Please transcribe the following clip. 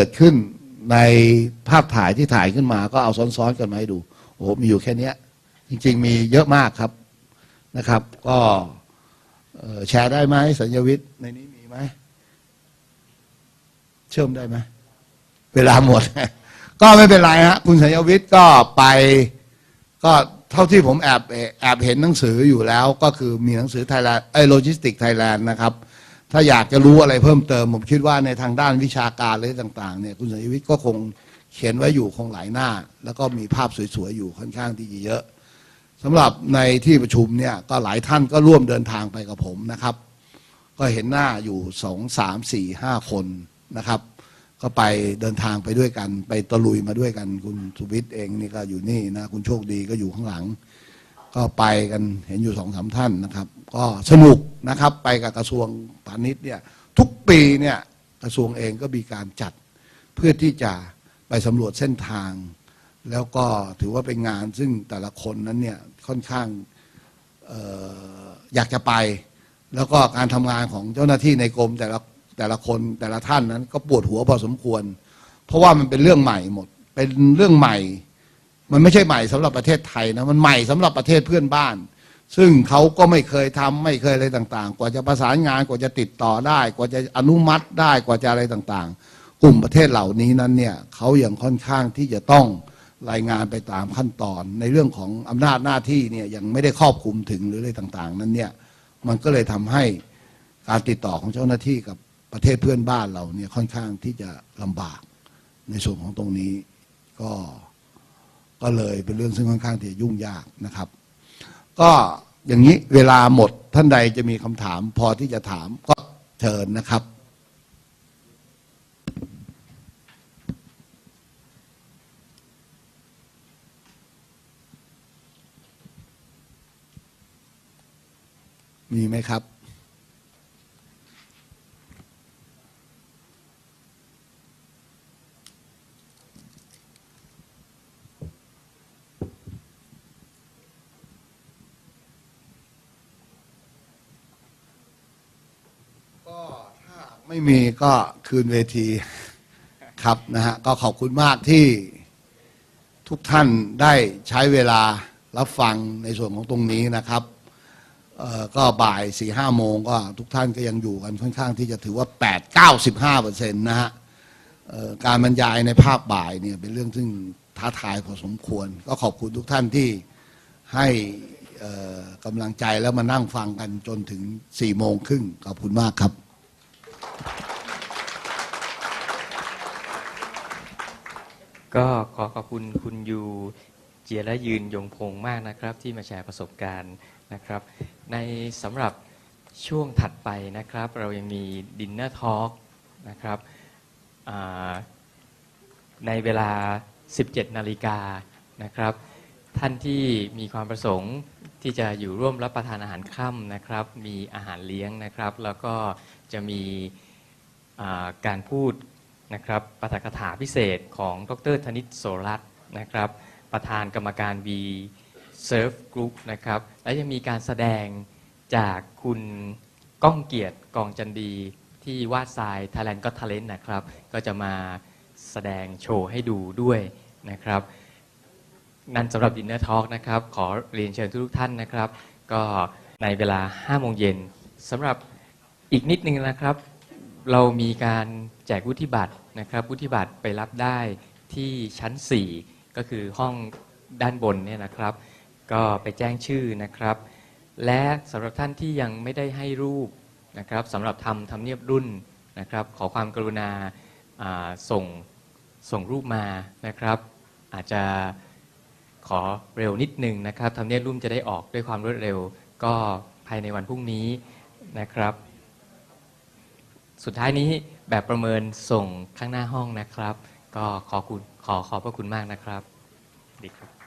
กิดขึ้นในภาพถ่ายที่ถ่ายขึ้นมาก็เอาซ้อนๆกันมาให้ดูโอ้โหมีอยู่แค่นี้จริง ๆ มีเยอะมากครับนะครับ ก็แชร์ได้ไหมสัญญวิทย์ในนี้มีไหมเชื่อมได้ไหมเวลาหมด ก็ไม่เป็นไรฮะคุณสัญญวิทย์ก็ไป ก็เท่าที่ผมแอบแอบเห็นหนังสืออยู่แล้ว ก็คือมีหนังสือไทยแลนด์ไอโลจิสติกไทยแลนด์นะครับ ถ้าอยากจะรู้อะไรเพิ่มเติม ผมคิดว่าในทางด้านวิชาการอะไรต่าง ๆ เนี่ย คุณสัญญวิทย์ก็คงเขียนไว้อยู่คงหลายหน้า แล้วก็มีภาพสวย ๆ อยู่ค่อนข้างที่จะเยอะสำหรับในที่ประชุมเนี่ยก็หลายท่านก็ร่วมเดินทางไปกับผมนะครับ ก็เห็นหน้าอยู่สองสามสี่ห้าคนนะครับ ก็ไปเดินทางไปด้วยกัน ไปตะลุยมาด้วยกันคุณสุวิทย์เองนี่ก็อยู่นี่นะคุณโชคดีก็อยู่ข้างหลัง ก็ไปกันเห็นอยู่สองสามท่านนะครับ ก็สนุก นะครับ ไปกับกระทรวงพาณิชย์เนี่ยทุกปีเนี่ยกระทรวงเองก็มีการจัดเพื่อที่จะไปสำรวจเส้นทาง แล้วก็ถือว่าเป็นงานซึ่งแต่ละคนนั้นเนี่ยค่อนข้างอออยากจะไป แล้วก็การทำงานของเจ้าหน้าที่ในกรมแต่ละแต่ละคนแต่ละท่านนั้น ก็ปวดหัวพอสมควร เพราะว่ามันเป็นเรื่องใหม่หมด เป็นเรื่องใหม่ มันไม่ใช่ใหม่สำหรับประเทศไทยนะมันใหม่สำหรับประเทศเพื่อนบ้าน ซึ่งเขาก็ไม่เคยทำไม่เคยอะไรต่างๆ กว่าจะประสานงานกว่าจะติดต่อได้ กว่าจะอนุมัติได้กว่าจะอะไรต่างๆ กลุ่มประเทศเหล่านี้นั้นเนี่ยเขายังค่อนข้างที่จะต้องรายงานไปตามขั้นตอน ในเรื่องของอำนาจหน้าที่เนี่ยยังไม่ได้ครอบคลุมถึงหรืออะไรต่างๆ นั้นเนี่ยมันก็เลยทำให้การติดต่อของเจ้าหน้าที่กับประเทศเพื่อนบ้านเราเนี่ยค่อนข้างที่จะลำบากในส่วนของตรงนี้ก็ก็เลยเป็นเรื่องซึ่งค่อนข้างที่จะยุ่งยากนะครับ ก็อย่างนี้เวลาหมดท่านใดจะมีคำถาม พอที่จะถามก็เชิญนะครับมีไหมครับ ไม่มีก็คืนเวทีครับนะฮะก็ขอบคุณมากที่ทุกท่านได้ใช้เวลารับฟังในส่วนของตรงนี้นะครับก็บ่ายสี่ห้าโมงก็ทุกท่านก็ยังอยู่กันค่อนข้างที่จะถือว่าแปดเก้าสิบห้าเปอร์เซ็นต์นะฮะการบรรยายในภาพบ่ายเนี่ยเป็นเรื่องซึ่งท้าทายพอสมควร ก็ขอบคุณทุกท่านที่ให้กำลังใจแล้วมานั่งฟังกันจนถึงสี่โมงครึ่งขอบคุณมากครับ ก็ขอขอบคุณคุณยูเจียและยืนยงพงษ์มากนะครับ ที่มาแชร์ประสบการณ์นะครับ ในสำหรับช่วงถัดไปนะครับ เรายังมีดินเนอร์ทอล์กนะครับในเวลา 17 นาฬิกานะครับ ท่านที่มีความประสงค์ที่จะอยู่ร่วมรับประทานอาหารค่ำนะครับ มีอาหารเลี้ยงนะครับ แล้วก็จะมีการพูด นะครับปาฐกถาพิเศษของดรธนิตโสรัตน์นะครับ ประธานกรรมการ V Surf Group นะครับ และยังมีการแสดงจากคุณก้องเกียรติกองจันดีที่วาดทราย Thailand Got Talent นะครับ ก็จะมาแสดงโชว์ให้ดูด้วยนะครับ นั่นสำหรับดินเนอร์ทอล์กนะครับ ขอเรียนเชิญทุกท่านนะครับ ก็ในเวลา5โมงเย็นสำหรับอีกนิดนึงนะครับ เรามีการแจกวุฒิบัตรนะครับวุฒิบัตรไปรับได้ที่ชั้น 4 ก็คือห้องด้านบนเนี่ยนะครับ ก็ไปแจ้งชื่อนะครับ และสำหรับท่านที่ยังไม่ได้ให้รูปนะครับสำหรับทำทำเนียบรุ่นนะครับ ขอความกรุณาาส่งส่งรูปมานะครับ อาจจะขอเร็วนิดหนึ่งนะครับทำเนียบรุ่นจะได้ออกด้วยความรวดเร็ว ก็ภายในวันพรุ่งนี้นะครับ สุดท้ายนี้แบบประเมินส่งข้างหน้าห้องนะครับ ก็ขอคุณขอขอบพระคุณมากนะครับ ดีครับ